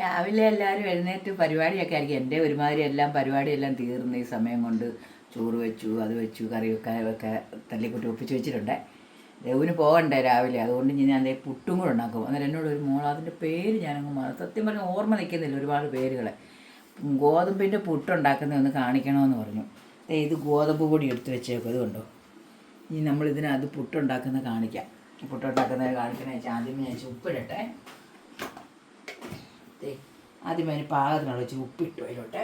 രാവിലെ എല്ലാവരും എഴുന്നേറ്റ് പരിപാടിയൊക്കെ ആയിരിക്കും. എന്റെ ഒരുമാതിരി എല്ലാം പരിപാടിയെല്ലാം തീർന്ന് ഈ സമയം കൊണ്ട് ചോറ് വെച്ചു അത് വെച്ചു കറി ഒക്കെ തല്ലിക്കുട്ടി ഒപ്പിച്ച് വെച്ചിട്ടുണ്ട്. ദേവിന് പോകണ്ടേ രാവിലെ? അതുകൊണ്ട് ഞാൻ ദേ പുട്ടും കൂടെ ഉണ്ടാക്കും. അന്നേരം എന്നോട് ഒരു മോൾ അതിന്റെ പേര് ഞാനങ്ങ് മാറും സത്യം പറഞ്ഞാൽ ഓർമ്മ നിൽക്കുന്നില്ല ഒരുപാട് പേരുകളെ. ഗോതമ്പിന്റെ പുട്ടുണ്ടാക്കുന്നത് ഒന്ന് കാണിക്കണമെന്ന് പറഞ്ഞു. ഇത് ഗോതമ്പ് പൊടി എടുത്ത് വെച്ചേക്കും അതുകൊണ്ടോ ഇനി നമ്മൾ പുട്ടുണ്ടാക്കുന്നത് പുട്ടുണ്ടാക്കുന്ന കാണിക്കാം. പുട്ടുണ്ടാക്കുന്നത് കാണിക്കണമെന്ന് വെച്ചാൽ ആദ്യമേ ഞാൻ ഉപ്പിടട്ടെ ദേ, ആദ്യമേ അതിന് പാകത്തിനുള്ള ഇച്ചിരി ഉപ്പിട്ടു അതിലോട്ട്.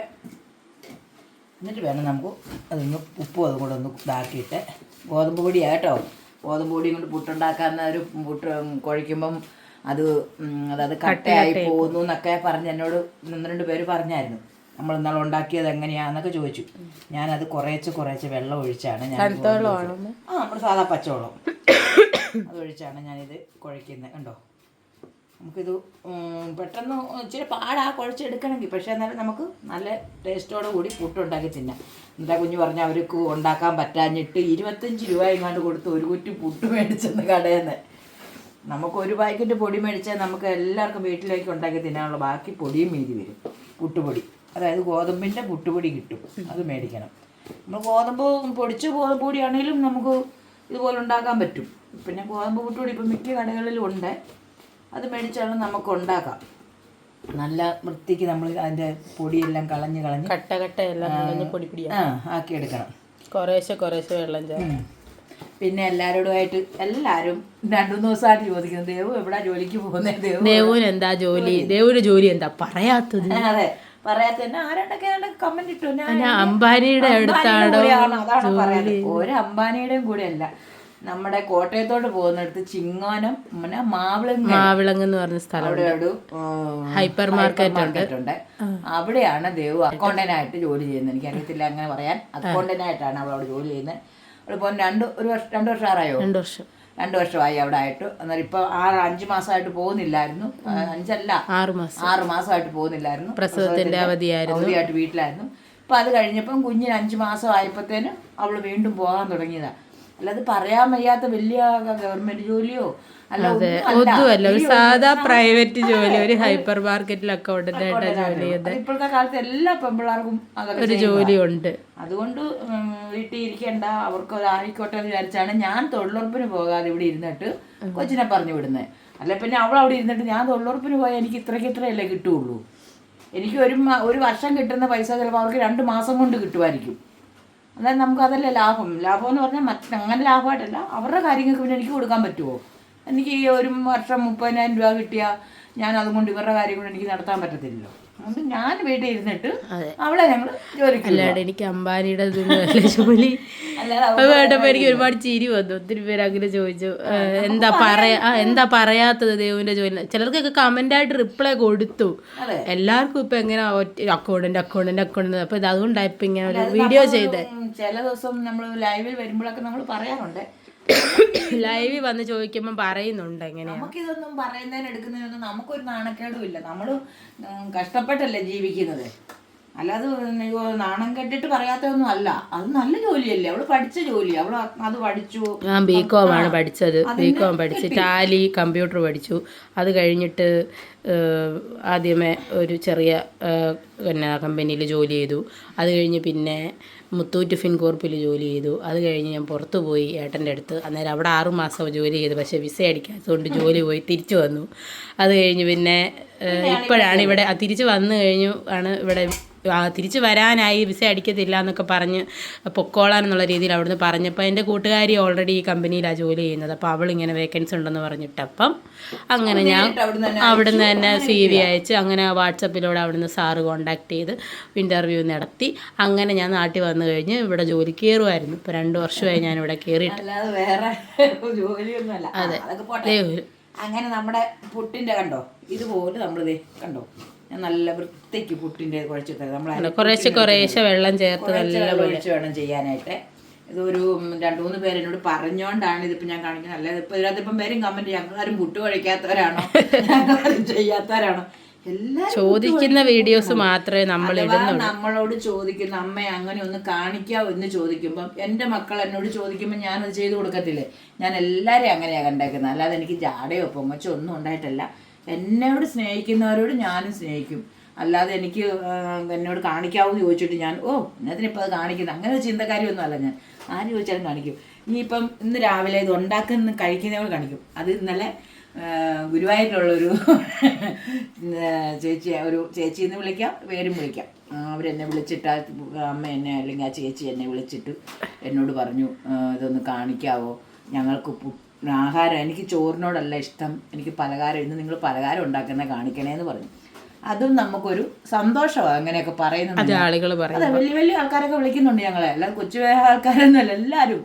എന്നിട്ട് വേണം നമുക്ക് അതൊന്ന് ഉപ്പും അതും കൂടെ ഒന്ന് ഇതാക്കിയിട്ട് ഗോതമ്പ് പൊടി കേട്ടോ. ഗോതമ്പ് പൊടിയും കൊണ്ട് പുട്ടുണ്ടാക്കാവുന്ന ഒരു പുട്ട് കുഴയ്ക്കുമ്പം അത് അതായത് കട്ടയായി പോകുന്നു എന്നൊക്കെ പറഞ്ഞ് എന്നോട് ഒന്ന് രണ്ട് പേര് പറഞ്ഞായിരുന്നു. നമ്മൾ ഇന്നാൾ ഉണ്ടാക്കിയത് എങ്ങനെയാന്നൊക്കെ ചോദിച്ചു. ഞാനത് കുറേച്ച് കുറേച്ച് വെള്ളം ഒഴിച്ചാണ് ഞാൻ ആ നമ്മുടെ സാധാ പച്ചവെള്ളം. അത് ഒഴിച്ചാണ് ഞാനിത് കുഴയ്ക്കുന്നത്. കണ്ടോ? നമുക്കിത് പെട്ടെന്ന് ഇച്ചിരി പാടാ കുഴച്ചെടുക്കണമെങ്കിൽ. പക്ഷേ എന്നാലും നമുക്ക് നല്ല ടേസ്റ്റോടു കൂടി പുട്ടുണ്ടാക്കി തിന്നാം. എന്താ കുഞ്ഞു പറഞ്ഞ അവർക്ക് ഉണ്ടാക്കാൻ പറ്റാഞ്ഞിട്ട് ഇരുപത്തഞ്ച് രൂപ എങ്ങാണ്ട് കൊടുത്ത് ഒരു കുറ്റി പുട്ട് മേടിച്ചെന്ന് കടയിൽ നമുക്ക് ഒരു പാക്കറ്റ് പൊടി മേടിച്ചാൽ നമുക്ക് എല്ലാവർക്കും വീട്ടിലേക്ക് ഉണ്ടാക്കി തിന്നാനുള്ള ബാക്കി പൊടിയും മീതി വരും. പുട്ടുപൊടി. അതായത് ഗോതമ്പിന്റെ പുട്ടുപൊടി കിട്ടും. അത് മേടിക്കണം. നമ്മൾ ഗോതമ്പ് പൊടിച്ച ഗോതമ്പ് പൊടിയാണെങ്കിലും നമുക്ക് ഇതുപോലെ ഉണ്ടാക്കാൻ പറ്റും. പിന്നെ ഗോതമ്പ് പുട്ടുപൊടി ഇപ്പം മിക്ക കടകളിലും ഉണ്ട്. അത് മേടിച്ചാണ് നമുക്ക് ഉണ്ടാക്കാം നല്ല വൃത്തിക്ക് നമ്മൾ അതിന്റെ പൊടിയെല്ലാം കളഞ്ഞ് കളഞ്ഞ് കട്ട കട്ട എല്ലാം കളഞ്ഞ് പൊടി പിടിയാ. ആ ആക്കിയെടുക്കണം. കുറേശ്ശെ കുറേശ്ശെ വെള്ളം ഉം. പിന്നെ എല്ലാവരോടുമായിട്ട് എല്ലാവരും രണ്ടു മൂന്ന് ദിവസമായിട്ട് ചോദിക്കുന്നു ദേവു എവിടാ ജോലിക്ക് പോകുന്നത് ദേവു ദേവുവിന് എന്താ ജോലി? ദേവുവിന് ജോലി എന്താ? പറയാത്തത്. അതെ. പറയാത്ത ആരാണ്ടൊക്കെ കമന്റ് ഇട്ടു. ഞാൻ അംബാനിയുടെ അടുത്താണോ അതാണ് പറയുന്നത് ഒരു അംബാനിയുടെയും കൂടെ അല്ല നമ്മുടെ കോട്ടയത്തോട്ട് പോകുന്നിടത്ത് ചിങ്ങോനം പിന്നെ മാവിളങ്ങ. മാവിളങ്ങ് എന്ന് പറഞ്ഞ സ്ഥലം അവിടെ ഒരു ഹൈപ്പർ മാർക്കറ്റ് ഉണ്ട്. അവിടെയാണ് ദേവ് അക്കൗണ്ടന്റായിട്ട് ജോലി ചെയ്യുന്നത്. എനിക്കറിയത്തില്ല അങ്ങനെ പറയാൻ. അക്കൗണ്ടന്റായിട്ടാണ് അവൾ അവിടെ ജോലി ചെയ്യുന്നത്. അവളിപ്പോൾ രണ്ട് ഒരു വർഷം രണ്ട് വർഷം ആറായോ രണ്ടു വർഷം. രണ്ട് വർഷമായി അവിടെ ആയിട്ട്. എന്നാൽ ഇപ്പൊ ആറ് അഞ്ചു മാസമായിട്ട് പോകുന്നില്ലായിരുന്നു. അഞ്ചല്ല. ആറ് മാസം. ആറ് മാസമായിട്ട് പോകുന്നില്ലായിരുന്നു. പ്രസവത്തിന്റെ അവധിയായിരുന്നു. അവധിയായിട്ട് വീട്ടിലായിരുന്നു. ഇപ്പൊ അത് കഴിഞ്ഞപ്പം കുഞ്ഞിന് അഞ്ചു മാസം ആയപ്പോഴത്തേനും അവൾ വീണ്ടും പോകാൻ തുടങ്ങിയതാ. അല്ലാതെ പറയാൻ വയ്യാത്ത വലിയ ഗവൺമെന്റ് ജോലിയോ? അല്ല. ഒന്നുമല്ല ഒരു സാധാ പ്രൈവറ്റ് ജോലി ഒരു ഹൈപ്പർ മാർക്കറ്റിൽ അക്കൗണ്ടന്റ് ആയിട്ട് ജോലി ചെയ്ത് ഇപ്പോഴത്തെ കാലത്ത് എല്ലാ പെമ്പിള്ളാർക്കും ഒരു ജോലി ഉണ്ട് അതുകൊണ്ട് വീട്ടിൽ ഇരിക്കേണ്ട അവർക്ക് ആയിക്കോട്ടെ എന്ന് വിചാരിച്ചാണ് ഞാൻ തൊഴിലുറപ്പിന് പോകാതെ ഇവിടെ ഇരുന്നിട്ട് കൊച്ചിനെ പറഞ്ഞു വിടുന്നത് അല്ല പിന്നെ അവൾ അവിടെ ഇരുന്നിട്ട് ഞാൻ തൊഴിലുറപ്പിന് പോയാൽ എനിക്ക് ഇത്രയ്ക്ക് ഇത്രയല്ലേ കിട്ടുള്ളൂ എനിക്ക് ഒരു ഒരു വർഷം കിട്ടുന്ന പൈസ ചിലപ്പോൾ അവർക്ക് രണ്ട് മാസം കൊണ്ട് കിട്ടുമായിരിക്കും. അതായത് നമുക്ക് അതല്ല ലാഭം. ലാഭം എന്ന് പറഞ്ഞാൽ മറ്റ അങ്ങനെ ലാഭമായിട്ടല്ല അവരുടെ കാര്യങ്ങൾക്ക് പിന്നെ എനിക്ക് കൊടുക്കാൻ പറ്റുമോ എനിക്ക് ഈ ഒരു വർഷം മുപ്പതിനായിരം രൂപ കിട്ടിയാൽ ഞാൻ അതുകൊണ്ട് ഇവരുടെ കാര്യം കൊണ്ട് എനിക്ക് നടത്താൻ പറ്റത്തില്ലല്ലോ. ഞാൻ വീട്ടിൽ ഇരുന്നിട്ട് അവളെ ഞങ്ങൾ ജോലിക്ക്. അല്ലാണ്ട് എനിക്ക് അംബാനിയുടെ അല്ല ജോലി. അത് കേട്ടപ്പോ എനിക്ക് ഒരുപാട് ചിരി വന്നു. ഒത്തിരി പേര് അങ്ങനെ ചോദിച്ചു എന്താ പറയാ? എന്താ പറയാത്തത് ദൈവന്റെ ജോലി? ചിലർക്കൊക്കെ കമന്റ് ആയിട്ട് റിപ്ലൈ കൊടുത്തു. എല്ലാവർക്കും ഇപ്പൊ എങ്ങനെ അക്കൗണ്ടന്റ് അക്കൗണ്ടന്റ് അക്കൗണ്ടന്റ് അപ്പൊ ഇപ്പൊ ഇങ്ങനെ ഒരു വീഡിയോ ചെയ്തേ. ചില ദിവസം നമ്മൾ ലൈവിൽ വരുമ്പോഴൊക്കെ നമ്മൾ പറയാറുണ്ട്. ലൈവിൽ വന്ന് ചോദിക്കുമ്പോൾ പറയുന്നുണ്ട് എങ്ങനെയാ? നമുക്കിതൊന്നും പറയുന്നതിന് എടുക്കുന്നതിനൊന്നും നമുക്കൊരു നാണക്കേടും ഇല്ല. നമ്മൾ കഷ്ടപ്പെട്ടല്ലേ ജീവിക്കുന്നത്. അല്ലാതെ നാണം കെട്ടിട്ട് പറയാത്തതൊന്നും അല്ല. അത് നല്ല ജോലിയല്ലേ? അവൾ പഠിച്ച ജോലി. അവൾ അത് പഠിച്ചു. ഞാൻ ബി കോം ആണ് പഠിച്ചത്. ബി കോം പഠിച്ച് ടാലി കമ്പ്യൂട്ടർ പഠിച്ചു. അത് കഴിഞ്ഞിട്ട് ആദ്യമേ ഒരു ചെറിയ പിന്നെ കമ്പനിയിൽ ജോലി ചെയ്തു. അത് കഴിഞ്ഞ് പിന്നെ മുത്തൂറ്റ് ഫിൻകോർപ്പിൽ ജോലി ചെയ്തു. അത് കഴിഞ്ഞ് ഞാൻ പുറത്തു പോയി ഏട്ടന്റെ അടുത്ത്. അന്നേരം അവിടെ ആറു മാസം ജോലി ചെയ്തു. പക്ഷേ വിസ അടിക്കാത്തതുകൊണ്ട് ജോലി പോയി തിരിച്ചു വന്നു. അത് കഴിഞ്ഞ് പിന്നെ ഇപ്പോഴാണ് ഇവിടെ തിരിച്ച് വന്നു കഴിഞ്ഞു ആണ് ഇവിടെ തിരിച്ച് വരാനായി വിസ അടിക്കത്തില്ല എന്നൊക്കെ പറഞ്ഞ് പൊക്കോളാൻ എന്നുള്ള രീതിയിൽ അവിടുന്ന് പറഞ്ഞപ്പോൾ എന്റെ കൂട്ടുകാരി ഓൾറെഡി ഈ കമ്പനിയിലാണ് ജോലി ചെയ്യുന്നത്. അപ്പോൾ അവൾ ഇങ്ങനെ വേക്കൻസി ഉണ്ടെന്ന് പറഞ്ഞിട്ടപ്പം അങ്ങനെ ഞാൻ അവിടെ അവിടുന്ന് തന്നെ സി വി അയച്ച് അങ്ങനെ വാട്സപ്പിലൂടെ അവിടുന്ന് സാറ് കോണ്ടാക്ട് ചെയ്ത് ഇന്റർവ്യൂ നടത്തി. അങ്ങനെ ഞാൻ നാട്ടിൽ വന്നു കഴിഞ്ഞ് ഇവിടെ ജോലി കയറുമായിരുന്നു ഇപ്പോൾ രണ്ട് വർഷമായി ഞാൻ ഇവിടെ കയറിയിട്ട് അതെ. അങ്ങനെ നമ്മുടെ പുട്ടിന്റെ കണ്ടോ? ഇതുപോലെ നമ്മൾ ദേ കണ്ടോ? ഞാൻ നല്ല വൃത്തിക്ക് പുട്ടിന്റെ കുഴച്ചിട്ട് നമ്മൾ കുറേശ്ശെ കുറേശ്ശെ വെള്ളം ചേർത്ത് നല്ല ഒഴിച്ച് വേണം ചെയ്യാനായിട്ട്. ഇതൊരു രണ്ട് മൂന്ന് പേരെന്നോട് പറഞ്ഞുകൊണ്ടാണ് പറഞ്ഞോണ്ടാണ് ഇതിപ്പോ ഞാൻ കാണിക്കുന്നത്. അല്ലാതെ ഇപ്പൊ ഇതിനകത്തിപ്പം പേരും കമന്റ് ഞങ്ങളാരും പുട്ട് കഴിക്കാത്തവരാണോ? ഞങ്ങളാരും ചെയ്യാത്തവരാണോ? എല്ലാം ചോദിക്കുന്ന വീഡിയോസ് മാത്രമേ നമ്മൾ നമ്മളോട് ചോദിക്കുന്ന അമ്മ അങ്ങനെ ഒന്ന് കാണിക്കാവോ? എന്ന് ചോദിക്കുമ്പോൾ എന്റെ മക്കൾ എന്നോട് ചോദിക്കുമ്പോൾ ഞാനത് ചെയ്തു കൊടുക്കത്തില്ലേ? ഞാൻ എല്ലാവരെയും അങ്ങനെയാണ് കണ്ടേക്കുന്നത്. അല്ലാതെ എനിക്ക് ജാടയോ പൊങ്ങച്ചോ ഒന്നും ഉണ്ടായിട്ടല്ല. എന്നോട് സ്നേഹിക്കുന്നവരോട് ഞാനും സ്നേഹിക്കും. അല്ലാതെ എനിക്ക് എന്നോട് എന്നോട് കാണിക്കാവൂന്ന് ചോദിച്ചിട്ട് ഞാൻ ഓ എന്നതിനിപ്പോൾ അത് കാണിക്കുന്നത് അങ്ങനെ ഒരു ചിന്തക്കാരിയൊന്നും അല്ല ഞാൻ. ആര് ചോദിച്ചാലും കാണിക്കും. ഇനിയിപ്പം ഇന്ന് രാവിലെ ഇത് ഉണ്ടാക്കുന്ന കഴിക്കുന്നവർ കാണിക്കും. അത് ഇന്നലെ ഗുരുവായൂരിലുള്ളൊരു ചേച്ചി ഒരു ചേച്ചി എന്ന് വിളിക്കാം പേരും വിളിക്കാം. അവരെന്നെ വിളിച്ചിട്ട് അമ്മ എന്നെ അല്ലെങ്കിൽ ആ ചേച്ചി എന്നെ വിളിച്ചിട്ട് എന്നോട് പറഞ്ഞു ഇതൊന്ന് കാണിക്കാവോ? ഞങ്ങൾക്ക് പു- ആഹാരം എനിക്ക് ചോറിനോടല്ല ഇഷ്ടം എനിക്ക് പലഹാരം ഇന്ന് നിങ്ങൾ പലഹാരം ഉണ്ടാക്കുന്ന കാണിക്കണേന്ന് പറഞ്ഞു. അതും നമുക്കൊരു സന്തോഷമാണ് അങ്ങനെയൊക്കെ പറയുന്നുണ്ട് ആളുകൾ അതെ വലിയ വലിയ ആൾക്കാരൊക്കെ വിളിക്കുന്നുണ്ട് ഞങ്ങളെ. അല്ലാതെ കൊച്ചു ആൾക്കാരൊന്നുമല്ല എല്ലാവരും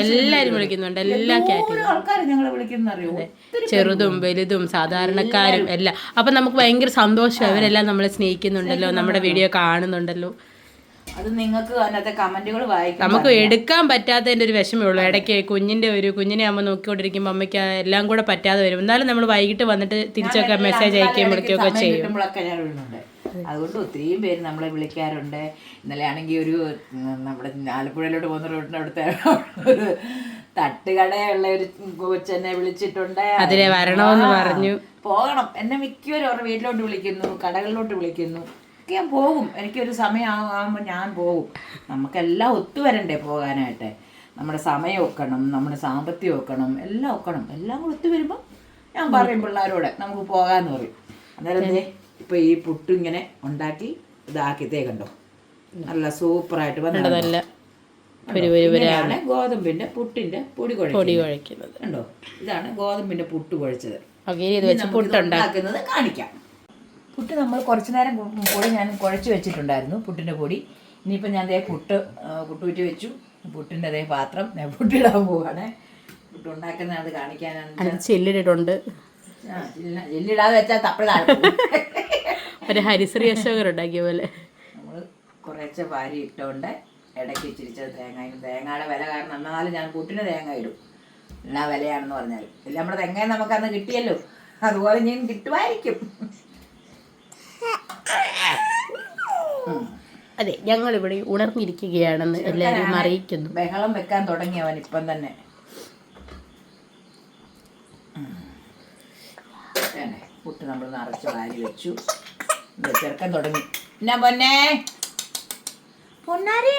എല്ലാരും വിളിക്കുന്നുണ്ട് എല്ലാ ഓരോ ഞങ്ങളെ വിളിക്കുന്ന ചെറുതും വലുതും സാധാരണക്കാരും എല്ലാം. അപ്പൊ നമുക്ക് ഭയങ്കര സന്തോഷം അവരെല്ലാം നമ്മളെ സ്നേഹിക്കുന്നുണ്ടല്ലോ നമ്മുടെ വീഡിയോ കാണുന്നുണ്ടല്ലോ. അത് നിങ്ങൾക്ക് അതിനകത്തെ കമന്റുകൾ വായിക്കും നമുക്ക് എടുക്കാൻ പറ്റാത്തതിന്റെ ഒരു വിഷമേ ഉള്ളൂ ഇടയ്ക്ക് കുഞ്ഞിന്റെ ഒരു കുഞ്ഞിനെ അമ്മ നോക്കിക്കൊണ്ടിരിക്കുമ്പോൾ അമ്മയ്ക്ക് എല്ലാം കൂടെ പറ്റാതെ വരും. എന്നാലും നമ്മൾ വൈകിട്ട് വന്നിട്ട് തിരിച്ചൊക്കെ മെസ്സേജ് അയക്കുകയും വിളിക്കുകയൊക്കെ ചെയ്യും. അതുകൊണ്ട് ഒത്തിരിയും പേര് നമ്മളെ വിളിക്കാറുണ്ട്. ഇന്നലെ ആണെങ്കിൽ ഒരു നമ്മുടെ ആലപ്പുഴയിലോട്ട് പോകുന്ന റോഡിന്റെ അവിടുത്തെ ഒരു തട്ടുകടയുള്ള ഒരു കൊച്ചെന്നെ വിളിച്ചിട്ടുണ്ട്. അതിനെ വരണമെന്ന് പറഞ്ഞു. പോകണം. എന്നെ മിക്കവരും അവരുടെ വീട്ടിലോട്ട് വിളിക്കുന്നു കടകളിലോട്ട് വിളിക്കുന്നു. ഒക്കെ ഞാൻ പോകും. എനിക്കൊരു സമയമാകുമ്പോൾ ഞാൻ പോകും. നമുക്കെല്ലാം ഒത്തുവരണ്ടേ പോകാനായിട്ട്. നമ്മുടെ സമയം ഒക്കണം നമ്മുടെ സാമ്പത്തികം ഒക്കണം എല്ലാം ഒക്കണം. എല്ലാം കൂടെ ഒത്തു വരുമ്പോൾ ഞാൻ പറയും പിള്ളേരോട് നമുക്ക് പോകാമെന്ന് പറയും. അന്നേരം ദേ ഇപ്പൊ ഈ പുട്ട് ഇങ്ങനെ ഉണ്ടാക്കി ഇതാക്കിത്തേ കണ്ടോ? നല്ല സൂപ്പറായിട്ട് ആയിട്ട് ഇങ്ങനെയാണ് ഗോതമ്പിന്റെ പുട്ടിന്റെ പൊടി പൊടി കുഴക്കുന്നത് കണ്ടോ? ഇതാണ് ഗോതമ്പിന്റെ പുട്ട് കുഴച്ചത്. കാണിക്കാം. പുട്ട് നമ്മൾ കുറച്ച് നേരം പൊടി ഞാൻ കുഴച്ച് വെച്ചിട്ടുണ്ടായിരുന്നു പുട്ടിന്റെ പൊടി. ഇനിയിപ്പോൾ ഞാൻ അതേ പുട്ട് പുട്ട് പുട്ടുകുറ്റി വെച്ചു. പുട്ടിന്റെ അതേ പാത്രം. ഞാൻ പുട്ടിടാൻ പോവാണ്. പുട്ട് ഉണ്ടാക്കുന്നത് കാണിക്കാനാണ് അത് ചെല്ലിട്ടുണ്ട് ആ, ഇല്ല, എല്ലിടാതെ വെച്ചാൽ തപ്പിടാണ് ഒരു ഹരിശ്രീ അശോകർ ഉണ്ടാക്കിയ പോലെ. നമ്മൾ കുറച്ച് വാരി ഇട്ടുകൊണ്ട് ഇടയ്ക്ക് ഇച്ചിരിച്ചത് തേങ്ങയും തേങ്ങയുടെ വില കാരണം എന്നാലും ഞാൻ പുട്ടിന് തേങ്ങ ഇടും. എല്ലാ വിലയാണെന്ന് പറഞ്ഞാൽ ഇല്ല നമ്മുടെ തെങ്ങ നമുക്കന്ന് കിട്ടിയല്ലോ. അതുപോലെ ഞാൻ കിട്ടുമായിരിക്കും. അതെ ഞങ്ങൾ ഇവിടെ ഉണർന്നിരിക്കുകയാണെന്ന് എല്ലാവരും അറിയിക്കുന്നു. ബഹളം വെക്കാൻ തുടങ്ങിയവൻ ഇപ്പം തന്നെ. പുട്ട് നമ്മൾ നിറച്ച് വാരി വെച്ചു. ചെറുക്കൻ തുടങ്ങി. എന്നാ പൊന്നെ? പൊന്നാരേ?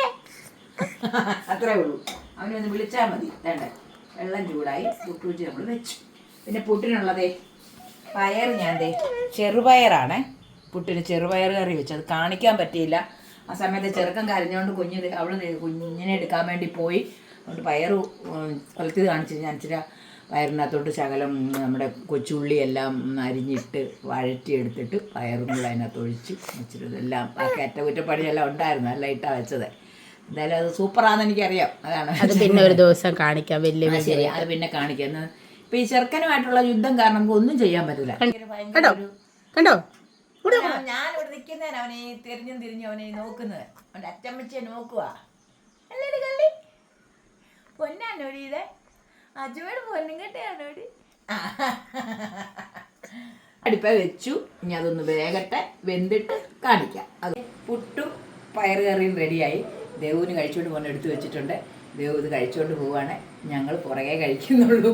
അത്രേ ഉള്ളൂ. അവനെ ഒന്ന് വിളിച്ചാൽ മതി. വേണ്ടേ? വെള്ളം ചൂടായി പുട്ട് വെച്ച് നമ്മൾ വെച്ചു. പിന്നെ പുട്ടിനുള്ളതേ പയർ ഞാൻ ദേ ചെറുപയറാണ്. പുട്ടിന് ചെറുപയർ കറി വെച്ചു. അത് കാണിക്കാൻ പറ്റിയില്ല. ആ സമയത്ത് ചെറുക്കം കരഞ്ഞുകൊണ്ട് കുഞ്ഞ് അവൾ കുഞ്ഞിനെ എടുക്കാൻ വേണ്ടി പോയി. അതുകൊണ്ട് പയർ കൊലത്തിത് കാണിച്ചു. ഞാൻ ഇച്ചിരി പയറിനകത്തോട്ട് ശകലം നമ്മുടെ കൊച്ചുള്ളിയെല്ലാം അരിഞ്ഞിട്ട് വഴറ്റിയെടുത്തിട്ട് പയറും കൂടെ അതിനകത്ത് ഒഴിച്ച് വെച്ചിട്ട് എല്ലാം ആ കയറ്റകുറ്റപ്പണിയെല്ലാം ഉണ്ടായിരുന്നു. എല്ലാം ഇട്ടാ വെച്ചത്. എന്തായാലും അത് സൂപ്പറാണെന്ന് എനിക്കറിയാം. അതാണ് അത് പിന്നെ ഒരു ദിവസം കാണിക്കാം. വലിയ ശരി. അത് പിന്നെ കാണിക്കാം. ഇപ്പൊ ഈ ചെറുക്കനുമായിട്ടുള്ള യുദ്ധം കാരണം നമുക്ക് ഒന്നും ചെയ്യാൻ പറ്റില്ല കണ്ടോ? കണ്ടോ? ഞാൻ ഇവിടെ നിൽക്കുന്നതിന് അവനെ തിരിഞ്ഞും തിരിഞ്ഞും അവനെ നോക്കുന്നത് അവന്റെ അച്ചമ്മച്ചിയെ നോക്കുക അല്ലേ കള്ളി? പൊന്നാണോടി ഇത് അജുവേട് പൊന്നും കെട്ടിയാണോടി? അടുപ്പ വെച്ചു. ഇനി അതൊന്ന് വേഗട്ടെ. വെന്തിട്ട് കാണിക്കാം. അത് പുട്ടും പയറുകറിയും റെഡിയായി ദേവുവിന് കഴിച്ചുകൊണ്ട് പോകുന്ന എടുത്തു വെച്ചിട്ടുണ്ട്. ദേവ് ഇത് കഴിച്ചുകൊണ്ട് പോവാണ്. ഞങ്ങൾ പുറകെ കഴിക്കുന്നുള്ളൂ.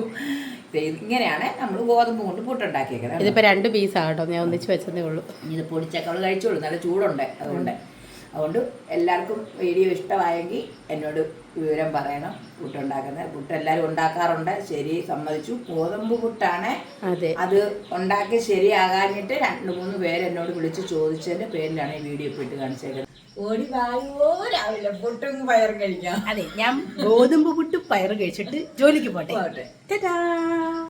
ഇങ്ങനെയാണ് നമ്മൾ ഗോതമ്പ് കൊണ്ട് പുട്ടുണ്ടാക്കിയേക്കുന്നത് ഇതിപ്പോ രണ്ട് പീസാട്ടോ ഞാൻ ഒന്നിച്ച് വെച്ചതേ ഉള്ളൂ. ഇത് പൊടിച്ചൊക്കെ അവൾ കഴിച്ചോളൂ. നല്ല ചൂടുണ്ട് അതുകൊണ്ട്. അതുകൊണ്ട് എല്ലാവർക്കും വീഡിയോ ഇഷ്ടമായെങ്കിൽ എന്നോട് വിവരം പറയണം. പുട്ടുണ്ടാക്കുന്നത് പുട്ട് എല്ലാവരും ഉണ്ടാക്കാറുണ്ട്. ശരി സമ്മതിച്ചു. ഗോതമ്പ് പുട്ടാണ്. അതെ. അത് ഉണ്ടാക്കി ശരിയാകാഞ്ഞിട്ട് രണ്ട് മൂന്ന് പേര് എന്നോട് വിളിച്ച് ചോദിച്ചതിന്റെ പേരിലാണ് ഈ വീഡിയോ ഇപ്പൊ ഇട്ട് കാണിച്ചേക്കുന്നത്. ഓടി വായോ രാവിലെ പുട്ടും പയറും കഴിക്കാം. അതെ ഞാൻ ഗോതമ്പ് പുട്ട് പയറ് കഴിച്ചിട്ട് ജോലിക്ക് പോട്ടെ. പോട്ടെ. ടാറ്റാ